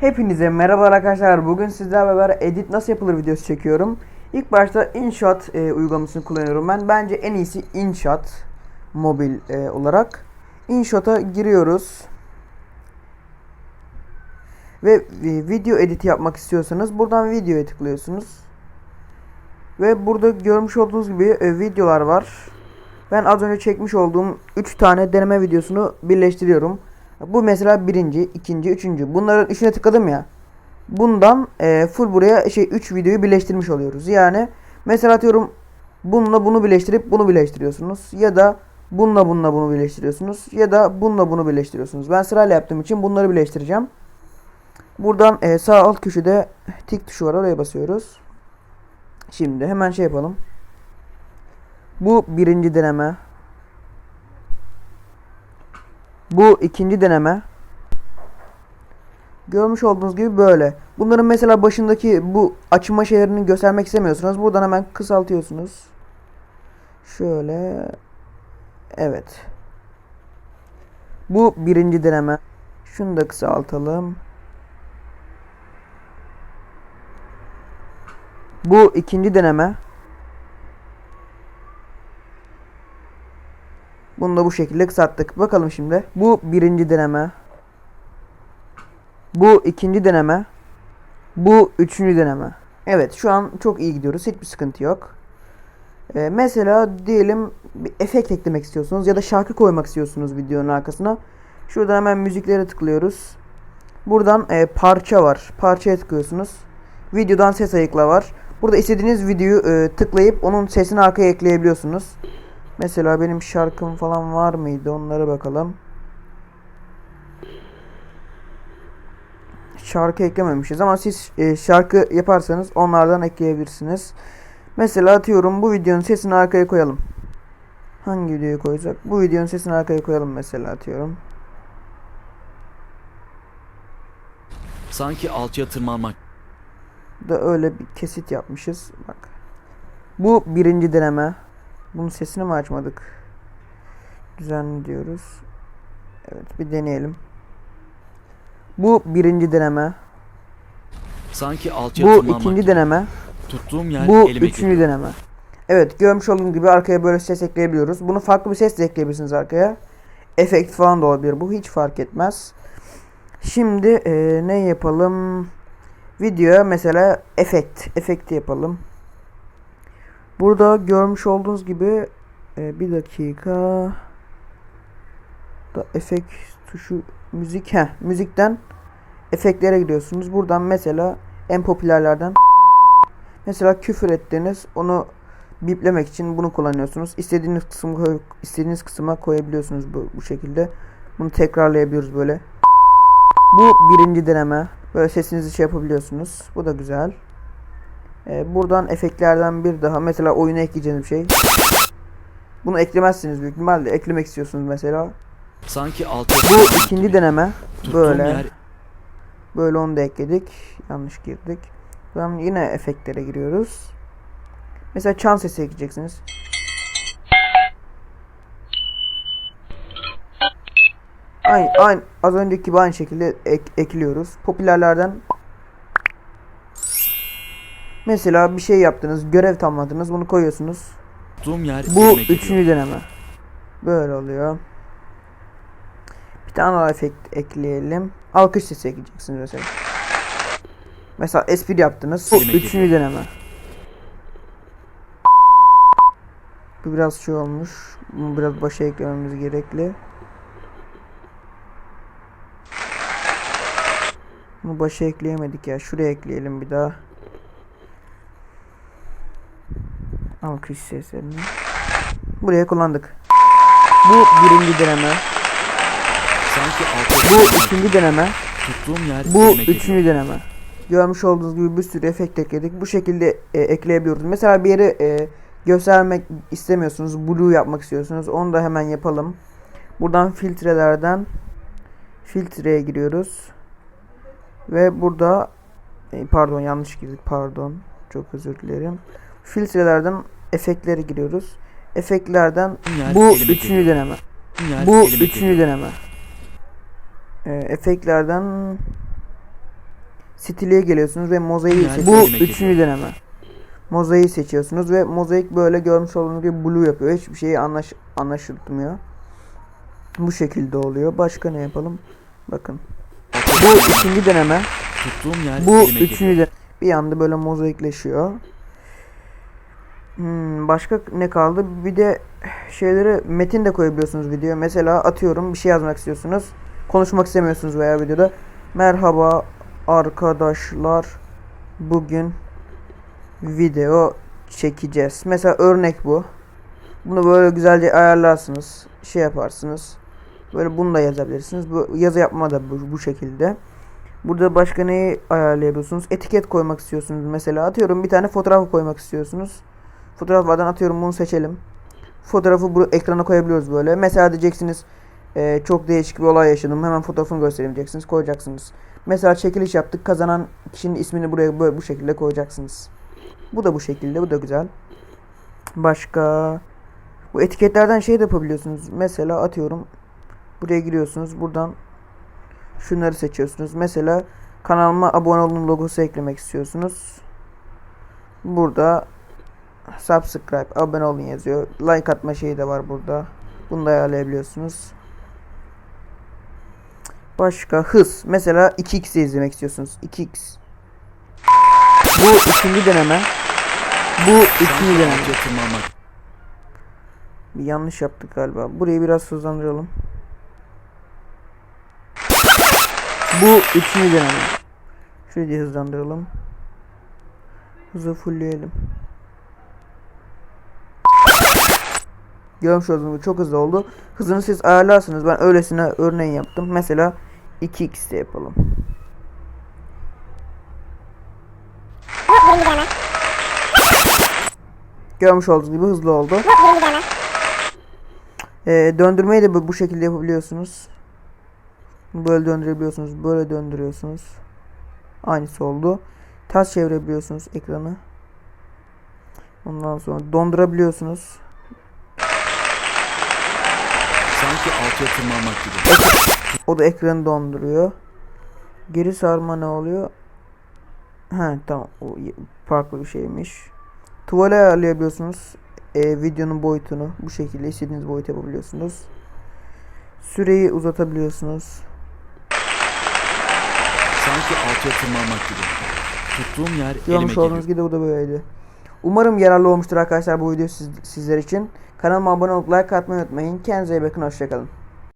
Hepinize merhaba arkadaşlar. Bugün sizlerle beraber edit nasıl yapılır videosu çekiyorum. İlk başta InShot e, uygulamasını kullanıyorum ben. Bence en iyisi InShot mobil e, olarak. InShot'a giriyoruz. Ve e, video editi yapmak istiyorsanız buradan videoya tıklıyorsunuz. Ve burada görmüş olduğunuz gibi e, videolar var. Ben az önce çekmiş olduğum 3 tane deneme videosunu birleştiriyorum. Bu mesela birinci, ikinci, üçüncü. Bunların üçüne tıkladım ya. Bundan e, full buraya şey 3 videoyu birleştirmiş oluyoruz. Yani mesela atıyorum bununla bunu birleştirip bunu birleştiriyorsunuz. Ya da bununla bununla bunu birleştiriyorsunuz. Ya da bununla bunu birleştiriyorsunuz. Ben sırayla yaptığım için bunları birleştireceğim. Buradan e, sağ alt köşede tik tuşu var. Oraya basıyoruz. Şimdi hemen şey yapalım. Bu birinci deneme. Bu ikinci deneme. Görmüş olduğunuz gibi böyle. Bunların mesela başındaki bu açma şeylerini göstermek istemiyorsunuz. Buradan hemen kısaltıyorsunuz. Şöyle. Evet. Bu birinci deneme. Şunu da kısaltalım. Bu ikinci deneme. Bunu da bu şekilde kısalttık. Bakalım şimdi. Bu birinci deneme. Bu ikinci deneme. Bu üçüncü deneme. Evet şu an çok iyi gidiyoruz. Hiçbir sıkıntı yok. Ee, mesela diyelim bir efekt eklemek istiyorsunuz ya da şarkı koymak istiyorsunuz videonun arkasına. Şuradan hemen müziklere tıklıyoruz. Buradan e, parça var. Parçaya tıklıyorsunuz. Videodan ses ayıkla var. Burada istediğiniz videoyu e, tıklayıp onun sesini arkaya ekleyebiliyorsunuz. Mesela benim şarkım falan var mıydı? Onlara bakalım. Şarkı eklememişiz ama siz e, şarkı yaparsanız onlardan ekleyebilirsiniz. Mesela atıyorum bu videonun sesini arkaya koyalım. Hangi videoyu koyacak? Bu videonun sesini arkaya koyalım mesela atıyorum. Sanki alçıya tırmanmak. Da öyle bir kesit yapmışız. Bak. Bu birinci deneme. Bunun sesini mi açmadık? Düzenli diyoruz. Evet bir deneyelim. Bu birinci deneme. Sanki alçıya Bu ikinci deneme. Tuttuğum yer Bu elime üçüncü geliyor. deneme. Evet görmüş olduğunuz gibi arkaya böyle ses ekleyebiliyoruz. Bunu farklı bir ses de ekleyebilirsiniz arkaya. Efekt falan da olabilir. Bu hiç fark etmez. Şimdi e, ne yapalım? Videoya mesela efekt. Efekti yapalım. Burada görmüş olduğunuz gibi e, bir dakika da efekt tuşu müzik he müzikten efektlere gidiyorsunuz. Buradan mesela en popülerlerden mesela küfür ettiniz onu biplemek için bunu kullanıyorsunuz. İstediğiniz kısım istediğiniz kısma koyabiliyorsunuz bu, bu şekilde. Bunu tekrarlayabiliyoruz böyle. Bu birinci deneme. Böyle sesinizi şey yapabiliyorsunuz. Bu da güzel. Ee, buradan efektlerden bir daha. Mesela oyuna ekleyeceğiniz bir şey. Bunu eklemezsiniz büyük ihtimalle. Eklemek istiyorsunuz mesela. Sanki alçıya Bu ikinci deneme. Böyle. Böyle onu da ekledik. Yanlış girdik. Buradan yine efektlere giriyoruz. Mesela çan sesi ekleyeceksiniz. Aynı, aynı az önceki gibi aynı şekilde ek- ekliyoruz. Popülerlerden Mesela bir şey yaptınız, görev tamamladınız, bunu koyuyorsunuz. yer Bu üçüncü deneme. Böyle oluyor. Bir tane daha efekt ekleyelim. Alkış sesi ekleyeceksiniz mesela. Mesela espri yaptınız. Bu üçüncü deneme. Bu biraz şey olmuş. Bunu biraz başa eklememiz gerekli. Bunu başa ekleyemedik ya. Şuraya ekleyelim bir daha. Alkış seslerini. Buraya kullandık. Bu birinci deneme. Bu ikinci deneme. Bu üçüncü deneme. Görmüş olduğunuz gibi bir sürü efekt ekledik. Bu şekilde e, ekleyebiliyoruz. Mesela bir yere e, göstermek istemiyorsunuz. Blue yapmak istiyorsunuz. Onu da hemen yapalım. Buradan filtrelerden filtreye giriyoruz. Ve burada e, pardon yanlış girdik pardon. Çok özür dilerim. Filtrelerden efektlere giriyoruz. Efektlerden Yer bu üçüncü geliyor. deneme. Yer Bu üçüncü geliyor. deneme. Ee, efektlerden stiliye geliyorsunuz ve mozaiği Yani seç- Bu üçüncü deneme. Mozaiği seçiyorsunuz ve mozaik böyle görmüş olduğunuz gibi blue yapıyor. Hiçbir şeyi anlaş anlaşılmıyor. Bu şekilde oluyor. Başka ne yapalım? Bakın. Bu ikinci deneme. Tuttuğum yer Bu üçüncü geliyor. de bir anda böyle mozaikleşiyor. Hmm, başka ne kaldı? Bir de şeyleri metin de koyabiliyorsunuz videoya. Mesela atıyorum bir şey yazmak istiyorsunuz. Konuşmak istemiyorsunuz veya videoda. Merhaba arkadaşlar. Bugün video çekeceğiz. Mesela örnek bu. Bunu böyle güzelce ayarlarsınız. Şey yaparsınız. Böyle bunu da yazabilirsiniz. Bu yazı yapma da bu, bu şekilde. Burada başka neyi ayarlayabiliyorsunuz? Etiket koymak istiyorsunuz mesela. Atıyorum bir tane fotoğraf koymak istiyorsunuz. Fotoğraflardan atıyorum bunu seçelim. Fotoğrafı bu ekrana koyabiliyoruz böyle. Mesela diyeceksiniz "Ee, çok değişik bir olay yaşadım. Hemen fotoğrafını göstereyim diyeceksiniz. Koyacaksınız. Mesela çekiliş yaptık. Kazanan kişinin ismini buraya böyle bu şekilde koyacaksınız. Bu da bu şekilde. Bu da güzel. Başka bu etiketlerden şey de yapabiliyorsunuz. Mesela atıyorum buraya giriyorsunuz. Buradan şunları seçiyorsunuz. Mesela kanalıma abone olun logosu eklemek istiyorsunuz. Burada subscribe abone olun yazıyor. Like atma şeyi de var burada. Bunu da ayarlayabiliyorsunuz. Başka hız. Mesela 2x izlemek istiyorsunuz. 2x. Bu ikinci deneme. Bu Sanki deneme. Bir yanlış yaptık galiba. Burayı biraz hızlandıralım. Bu üçüncü deneme. Da hızlandıralım. Hızı fullleyelim. Görmüş olduğunuz gibi çok hızlı oldu. Hızını siz ayarlarsınız. Ben öylesine örneğin yaptım. Mesela 2x'te yapalım. Görmüş olduğunuz gibi hızlı oldu. Ee, döndürmeyi de bu, bu şekilde yapabiliyorsunuz. Böyle döndürebiliyorsunuz. Böyle döndürüyorsunuz. Aynısı oldu. Ters çevirebiliyorsunuz ekranı. Ondan sonra dondurabiliyorsunuz. Sanki altıya tırmanmak gibi. O da ekranı donduruyor. Geri sarma ne oluyor? He tamam o farklı bir şeymiş. Tuvale ayarlayabiliyorsunuz. Ee, videonun boyutunu bu şekilde istediğiniz boyut yapabiliyorsunuz. Süreyi uzatabiliyorsunuz. Sanki altıya tırmanmak gibi. Tuttuğum yer elime Görmüş geliyor. olduğunuz gibi bu da böyleydi. Umarım yararlı olmuştur arkadaşlar bu video siz, sizler için. Kanalıma abone olup like atmayı unutmayın. Kendinize iyi bakın. Hoşçakalın.